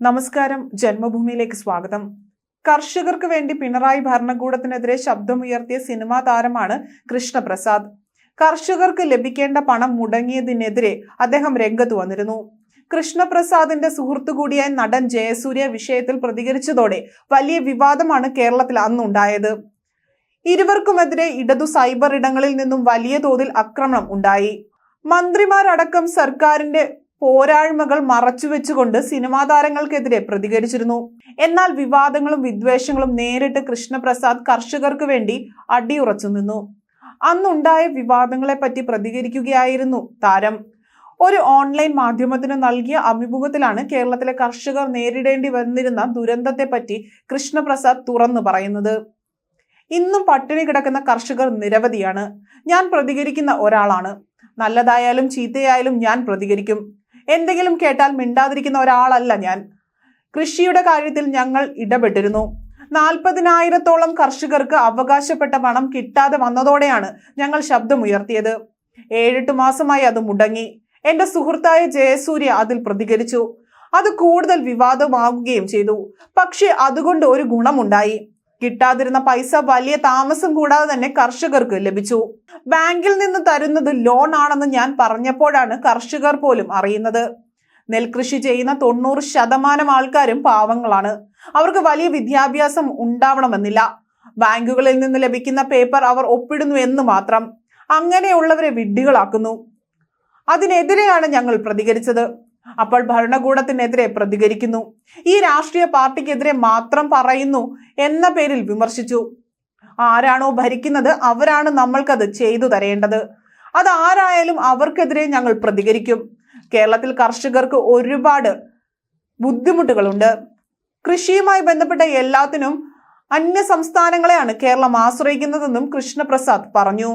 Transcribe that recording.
നമസ്കാരം. ജന്മഭൂമിയിലേക്ക് സ്വാഗതം. കർഷകർക്ക് വേണ്ടി പിണറായി ഭരണകൂടത്തിനെതിരെ ശബ്ദമുയർത്തിയ സിനിമാ താരമാണ് കൃഷ്ണപ്രസാദ്. കർഷകർക്ക് ലഭിക്കേണ്ട പണം മുടങ്ങിയതിനെതിരെ അദ്ദേഹം രംഗത്ത് വന്നിരുന്നു. കൃഷ്ണപ്രസാദിന്റെ സുഹൃത്തു കൂടിയായ നടൻ ജയസൂര്യ വിഷയത്തിൽ പ്രതികരിച്ചതോടെ വലിയ വിവാദമാണ് കേരളത്തിൽ അന്നുണ്ടായത്. ഇരുവർക്കുമെതിരെ ഇടതു സൈബർ ഇടങ്ങളിൽ നിന്നും വലിയ തോതിൽ ആക്രമണം ഉണ്ടായി. മന്ത്രിമാരടക്കം സർക്കാരിന്റെ പോരായ്മകൾ മറച്ചുവെച്ചുകൊണ്ട് സിനിമാ താരങ്ങൾക്കെതിരെ പ്രതികരിച്ചിരുന്നു. എന്നാൽ വിവാദങ്ങളും വിദ്വേഷങ്ങളും നേരിട്ട് കൃഷ്ണപ്രസാദ് കർഷകർക്ക് വേണ്ടി അടിയുറച്ചു നിന്നു. അന്നുണ്ടായ വിവാദങ്ങളെ പറ്റി പ്രതികരിക്കുകയായിരുന്നു താരം. ഒരു ഓൺലൈൻ മാധ്യമത്തിന് നൽകിയ അഭിമുഖത്തിലാണ് കേരളത്തിലെ കർഷകർ നേരിടേണ്ടി വന്നിരുന്ന ദുരന്തത്തെ പറ്റി കൃഷ്ണപ്രസാദ് തുറന്നു പറയുന്നത്. ഇന്നും പട്ടിണി കിടക്കുന്ന കർഷകർ നിരവധിയാണ്. ഞാൻ പ്രതികരിക്കുന്ന ഒരാളാണ്. നല്ലതായാലും ചീത്തയായാലും ഞാൻ പ്രതികരിക്കും. എന്തെങ്കിലും കേട്ടാൽ മിണ്ടാതിരിക്കുന്ന ഒരാളല്ല ഞാൻ. കൃഷിയുടെ കാര്യത്തിൽ ഞങ്ങൾ ഇടപെട്ടിരുന്നു. നാൽപ്പതിനായിരത്തോളം കർഷകർക്ക് അവകാശപ്പെട്ട പണം കിട്ടാതെ വന്നതോടെയാണ് ഞങ്ങൾ ശബ്ദമുയർത്തിയത്. ഏഴെട്ട് മാസമായി അത് മുടങ്ങി. എന്റെ സുഹൃത്തായ ജയസൂര്യ അതിൽ പ്രതികരിച്ചു. അത് കൂടുതൽ വിവാദമാകുകയും ചെയ്തു. പക്ഷേ അതുകൊണ്ട് ഒരു ഗുണമുണ്ടായി. കിട്ടാതിരുന്ന പൈസ വലിയ താമസം കൂടാതെ തന്നെ കർഷകർക്ക് ലഭിച്ചു. ബാങ്കിൽ നിന്ന് തരുന്നത് ലോൺ ആണെന്ന് ഞാൻ പറഞ്ഞപ്പോഴാണ് കർഷകർ പോലും അറിയുന്നത്. നെൽകൃഷി ചെയ്യുന്ന തൊണ്ണൂറ് ശതമാനം ആൾക്കാരും പാവങ്ങളാണ്. അവർക്ക് വലിയ വിദ്യാഭ്യാസം ഉണ്ടാവണമെന്നില്ല. ബാങ്കുകളിൽ നിന്ന് ലഭിക്കുന്ന പേപ്പർ അവർ ഒപ്പിടുന്നു എന്ന് മാത്രം. അങ്ങനെയുള്ളവരെ വിഡ്ഢികളാക്കുന്നു. അതിനെതിരെയാണ് ഞങ്ങൾ പ്രതികരിച്ചത്. അപ്പോൾ ഭരണകൂടത്തിനെതിരെ പ്രതികരിക്കുന്നു. ഈ രാഷ്ട്രീയ പാർട്ടിക്കെതിരെ മാത്രം പറയുന്നു എന്ന പേരിൽ വിമർശിച്ചു. ആരാണോ ഭരിക്കുന്നത് അവരാണ് നമ്മൾക്കത് ചെയ്തു തരേണ്ടത്. അത് ആരായാലും അവർക്കെതിരെ ഞങ്ങൾ പ്രതികരിക്കും. കേരളത്തിൽ കർഷകർക്ക് ഒരുപാട് ബുദ്ധിമുട്ടുകളുണ്ട്. കൃഷിയുമായി ബന്ധപ്പെട്ട എല്ലാത്തിനും അന്യ സംസ്ഥാനങ്ങളെയാണ് കേരളം ആശ്രയിക്കുന്നതെന്നും കൃഷ്ണപ്രസാദ് പറഞ്ഞു.